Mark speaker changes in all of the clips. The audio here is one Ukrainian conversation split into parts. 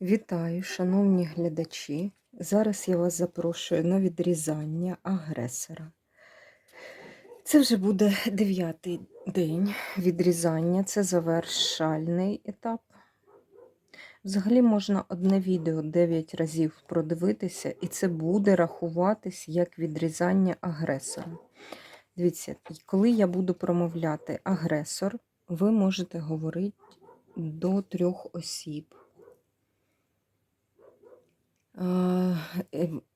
Speaker 1: Вітаю, шановні глядачі. Зараз я вас запрошую на відрізання агресора. Це вже буде дев'ятий день відрізання, це завершальний етап. Взагалі можна одне відео 9 разів продивитися, і це буде рахуватись як відрізання агресора. Дивіться, коли я буду промовляти агресор, ви можете говорити до трьох осіб. Е,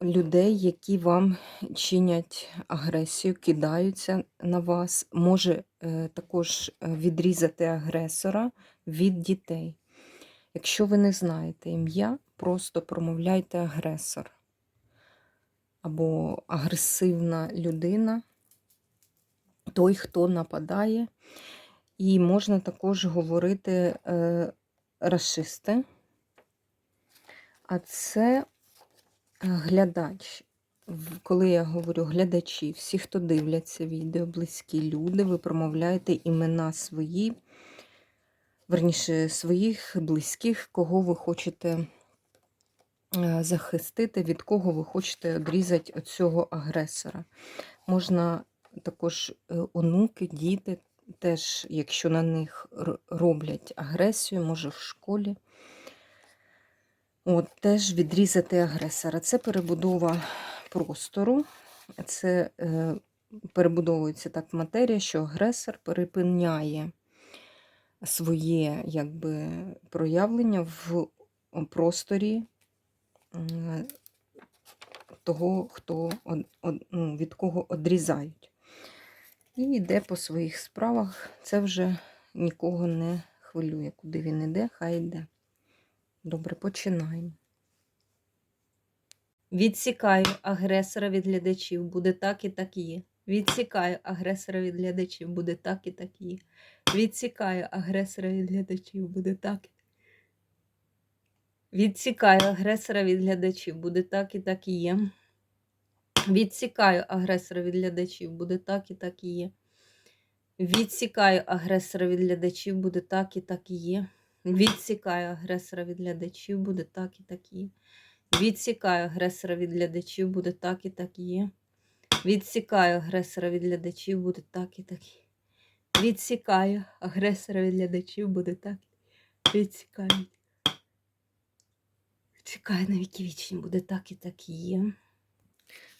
Speaker 1: людей, які вам чинять агресію, кидаються на вас, може е, також е, відрізати агресора від дітей. Якщо ви не знаєте ім'я, просто промовляйте агресор або агресивна людина, той, хто нападає. І можна також говорити расисти. А це е, глядач. Коли я говорю глядачі, всі, хто дивляться відео, близькі люди, ви промовляєте імена свої, верніше, своїх близьких, кого ви хочете е, захистити, від кого ви хочете відрізати від цього агресора. Можна також е, онуки, діти, теж, якщо на них роблять агресію, може в школі. От, теж відрізати агресора. Це перебудова простору, це е, перебудовується так матерія, що агресор перепиняє своє якби, проявлення в просторі е, того, хто од, од, ну, від кого одрізають. І йде по своїх справах. Це вже нікого не хвилює. Куди він іде, хай йде. Добре, починаємо. Відсікаю агресора від глядачів, буде так і так є. Відсікаю агресора від глядачів, буде так і так є. Відсікаю агресора від глядачів, буде так. Відсікаю агресора від глядачів, буде так і так є. Відсікаю агресора від глядачів, буде так і так є. Відсікаю агресора від глядачів, буде так і так і є. Відсікаю агресора від глядачів, буде так і так є. Відсікаю агресора від глядачів, буде так і так є. Відсікаю агресора від глядачів, буде так і так є. Відсікаю агресора від глядачів, буде так. Відсікаю. Відсікаю на віки вічні, буде так і так є.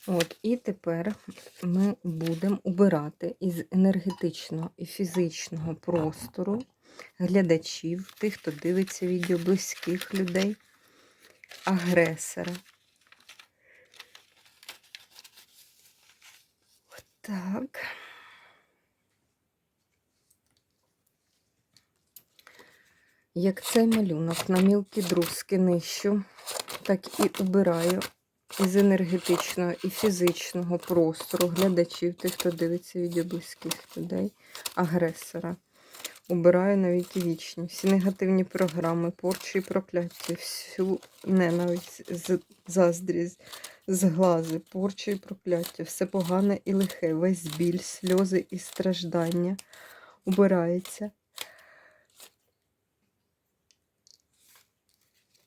Speaker 1: От, і тепер ми будемо убирати із енергетичного і фізичного простору глядачів, тих, хто дивиться відео, близьких людей, агресора. Так. Як цей малюнок на мілкі друзки нищу, так і убираю із енергетичного і фізичного простору глядачів, тих, хто дивиться відео близьких людей, агресора. Убираю на віки вічні, всі негативні програми, порчі і прокляття, всю ненависть, заздрість, зглази, порчі і прокляття, все погане і лихе, весь біль, сльози і страждання убирається.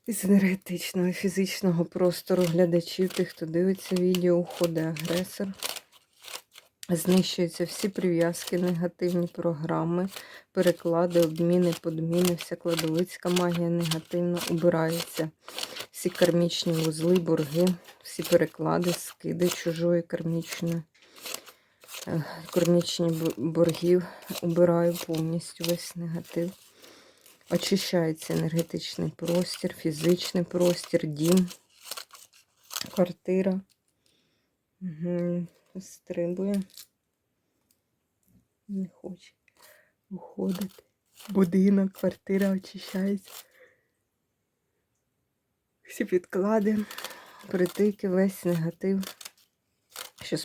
Speaker 1: Із енергетичного і фізичного простору глядачів, тих, хто дивиться відео, уходить агресор. Знищуються всі прив'язки, негативні програми, переклади, обміни, подміни, вся кладовицька магія негативно убирається. Всі кармічні вузли, борги, всі переклади, скиди чужої кармічної. е, Кармічні боргів убираю повністю весь негатив. Очищається енергетичний простір, фізичний простір, дім, квартира. Угу. Стрибує. Не хоче уходити. Будинок, квартира очищається. Всі підклади, притики, весь негатив, що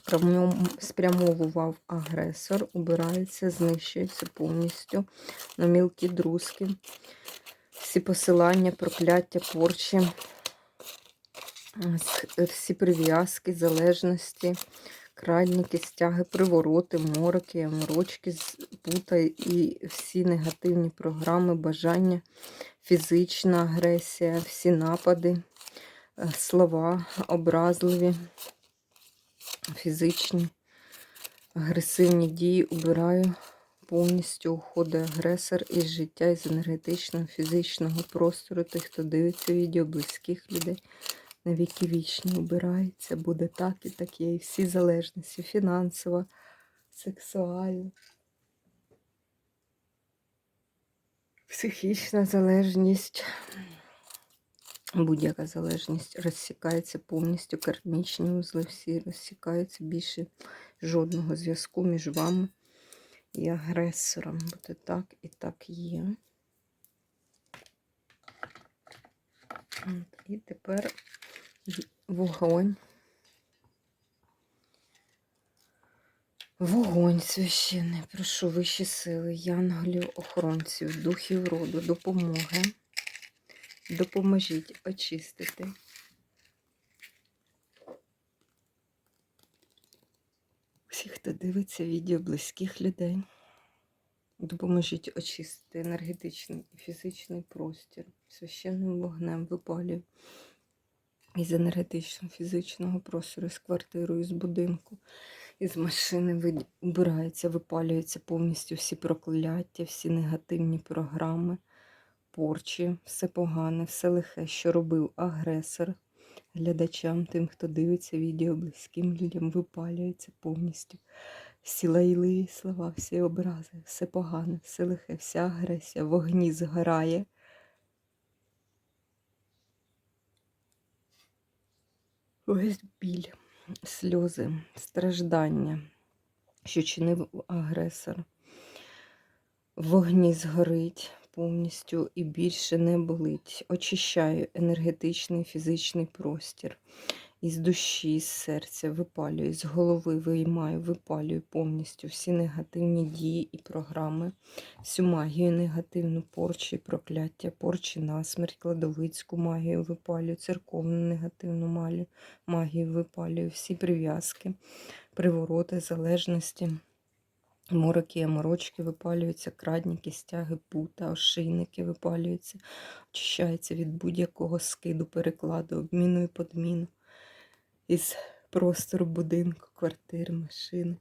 Speaker 1: спрямовував агресор, убирається, знищується повністю на мілкі друзки. Всі посилання, прокляття, порчі, всі прив'язки, залежності, крадніки, стяги, привороти, мороки, морочки, пута і всі негативні програми, бажання, фізична агресія, всі напади, е, слова образливі, фізичні, агресивні дії убираю. Повністю уходить агресор із життя, із енергетичного, фізичного простору тих, хто дивиться відео, близьких людей на віки вічні обирається, буде так і так є. І всі залежності, фінансова, сексуальна, психічна залежність, будь-яка залежність розсікається повністю, кармічні узли всі розсікаються, більше жодного зв'язку між вами і агресором. Буде так і так є. І тепер вогонь. Вогонь священний, прошу вищі сили, янголів, охоронців, духів роду, допомоги. Допоможіть очистити. Всіх, хто дивиться відео близьких людей. Допоможіть очистити енергетичний і фізичний простір. Священним вогнем випалюю із енергетичного, фізичного простору, з квартиру, із будинку, із машини вбирається, випалюються повністю всі прокляття, всі негативні програми, порчі, все погане, все лихе, що робив агресор. Глядачам, тим, хто дивиться відео близьким людям, випалюється повністю. Всі лайливі слова, всі образи, все погане, все лихе, вся агресія, в огні згорає. Весь біль, сльози, страждання, що чинив агресор. Вогні згорить повністю і більше не болить. Очищаю енергетичний фізичний простір. Із душі, з серця випалюю, з голови виймаю, випалюю повністю всі негативні дії і програми, всю магію негативну порчі, прокляття, порчі насмерть, кладовицьку магію випалюю, церковну негативну магію, випалюю, всі прив'язки, привороти, залежності. Мороки, аморочки випалюються, крадніки, стяги, пута, ошийники випалюються, очищаються від будь-якого скиду, перекладу, обміну і подміну із простору будинку, квартир, машин,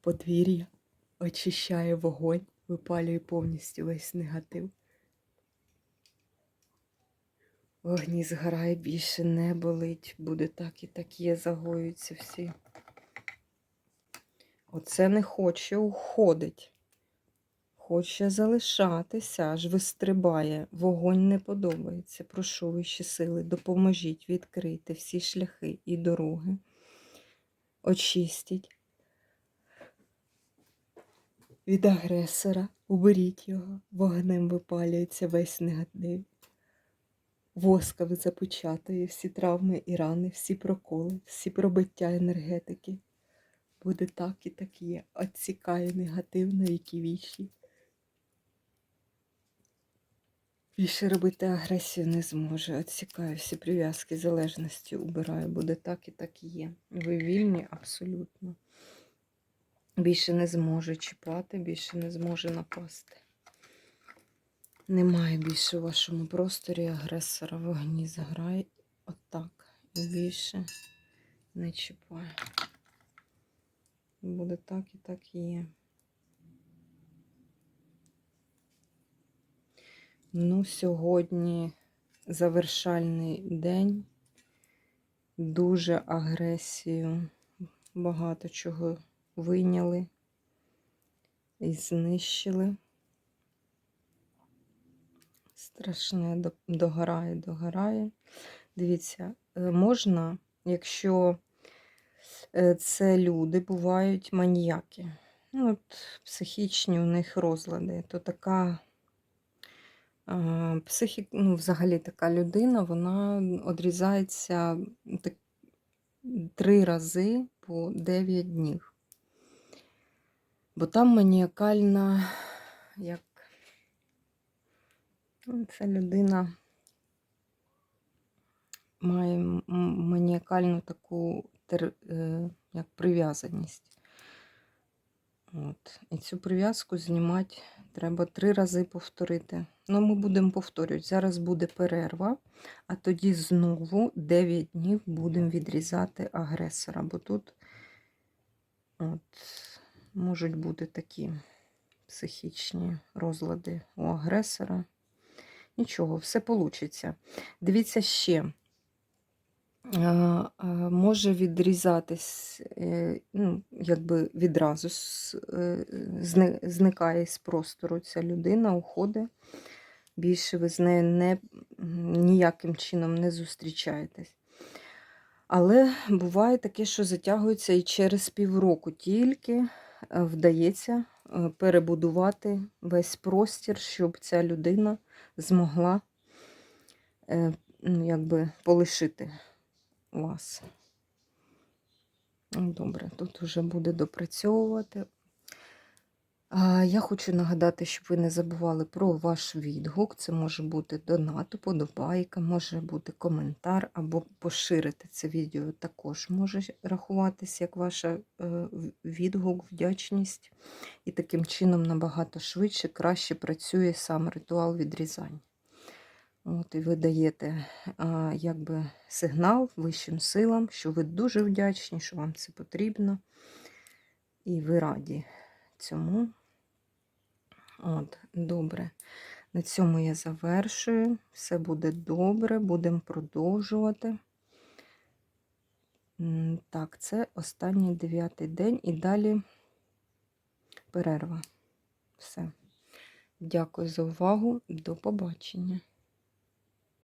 Speaker 1: подвір'я, очищає вогонь, випалює повністю весь негатив. Вогні згорає, більше не болить, буде так і так є, загоюються всі. Оце не хоче уходить. Хоче залишатися, аж вистрибає. Вогонь не подобається. Прошу вищі сили, допоможіть відкрити всі шляхи і дороги. Очистіть від агресора, уберіть його, вогнем випалюється весь негатив. Воска запечатує всі травми і рани, всі проколи, всі пробиття енергетики. Буде так і так є. Отсікає негатив на віки вічі. Більше робити агресію не зможе. Отсікаю всі прив'язки, залежності убираю. Буде так і так і є. Ви вільні абсолютно. Більше не зможе чіпати, більше не зможе напасти. Немає більше у вашому просторі агресора вогні заграє. Отак. І більше не чіпає. Буде так і так і є. Ну, сьогодні завершальний день. Дуже агресію, багато чого вийняли і знищили. Страшне догорає, догорає. Дивіться, е, можна, якщо е, це люди бувають маніяки, ну, от психічні у них розлади, то така Психік, ну, взагалі така людина, вона одрізається так, три рази по 9 днів. Бо там маніакальна, як ну, ця людина має маніакальну таку е, як прив'язаність. От. І цю прив'язку знімати треба три рази повторити. Ну, ми будемо повторювати. Зараз буде перерва, а тоді знову 9 днів будемо відрізати агресора, бо тут от, можуть бути такі психічні розлади у агресора. Нічого, все вийде. Дивіться ще. Може відрізатись, е, ну, якби відразу е, зни- зникає з простору ця людина, уходить. Більше ви з нею не, ніяким чином не зустрічаєтесь. Але буває таке, що затягується і через півроку тільки е, вдається е, перебудувати весь простір, щоб ця людина змогла е, ну, якби полишити вас. Ну, Добре, тут вже буде допрацьовувати. Я хочу нагадати, щоб ви не забували про ваш відгук. Це може бути донат, подобайка, може бути коментар, або поширити це відео також може рахуватись як ваш відгук, вдячність. І таким чином набагато швидше, краще працює сам ритуал відрізання. От, і ви даєте якби сигнал вищим силам, що ви дуже вдячні, що вам це потрібно. І ви раді цьому. От, добре. На цьому я завершую. Все буде добре, будемо продовжувати. Так, це останній дев'ятий день і далі перерва. Все. Дякую за увагу. До побачення.